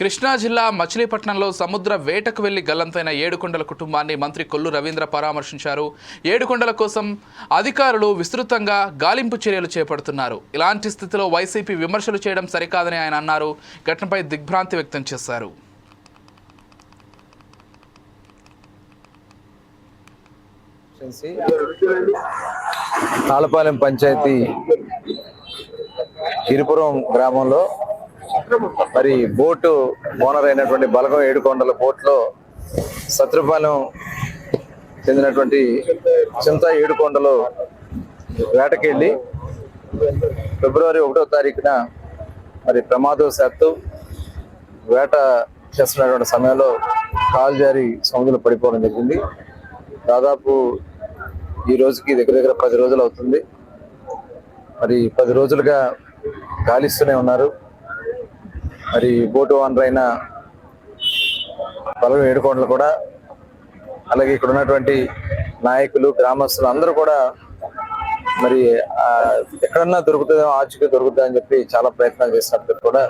కృష్ణా జిల్లా మచిలీపట్నంలో సముద్ర వేటకు వెళ్ళి గల్లంతైన ఏడుకొండల కుటుంబాన్ని మంత్రి కొల్లు రవీంద్ర పరామర్శించారు. ఏడుకొండల కోసం అధికారులు విస్తృతంగా గాలింపు చర్యలు చేపడుతున్నారు. ఇలాంటి స్థితిలో వైసీపీ విమర్శలు చేయడం సరికాదని ఆయన అన్నారు. ఘటనపై దిగ్భ్రాంతి వ్యక్తం చేశారు. తాళపాలెం పంచాయతీ గిరిపురం గ్రామంలో మరి బోటు ఓనర్ అయినటువంటి బలగం ఏడుకొండల బోట్లో సత్రపాలెం చెందినటువంటి చింత ఏడుకొండలో వేటకెళ్ళి ఫిబ్రవరి ఒకటో తారీఖున మరి ప్రమాదవశాత్తు వేట చేస్తున్నటువంటి సమయంలో కాలు జారి సముద్రంలో పడిపోవడం జరిగింది. దాదాపు ఈ రోజుకి దగ్గర దగ్గర పది రోజులు అవుతుంది. మరి పది రోజులుగా గాలిస్తూనే ఉన్నారు. మరి బోటు ఓనర్ అయిన బలం ఏడుకోండలు కూడా అలాగే ఇక్కడ ఉన్నటువంటి నాయకులు గ్రామస్తులు అందరూ కూడా మరి ఎక్కడన్నా దొరుకుతుందో ఆచూకీ దొరుకుతుందని అని చెప్పి చాలా ప్రయత్నాలు చేసినప్పటికీ కూడా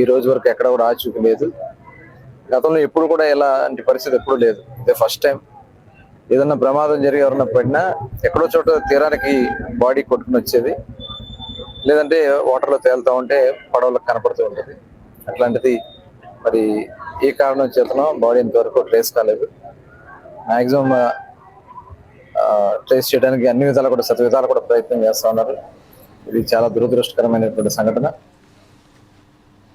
ఈ రోజు వరకు ఎక్కడ కూడా ఆచూకీ లేదు. గతంలో ఎప్పుడు కూడా ఇలాంటి పరిస్థితి ఎప్పుడు లేదు. ఇదే ఫస్ట్ టైం. ఏదన్నా ప్రమాదం జరిగి ఎవరన్నా పడినా ఎక్కడో చోట తీరానికి బాడీ కొట్టుకుని వచ్చేది. లేదంటే వాటర్లో తేలుతూ ఉంటే పడవలకు కనపడుతూ ఉంటుంది. అట్లాంటిది మరి ఏ కారణం చేతనో బాడీ ఇంతవరకు ట్రేస్ కాలేదు. మ్యాక్సిమం ట్రేస్ చేయడానికి అన్ని విధాలు కూడా శత విధాలు కూడా ప్రయత్నం చేస్తూ ఉన్నారు. ఇది చాలా దురదృష్టకరమైనటువంటి సంఘటన.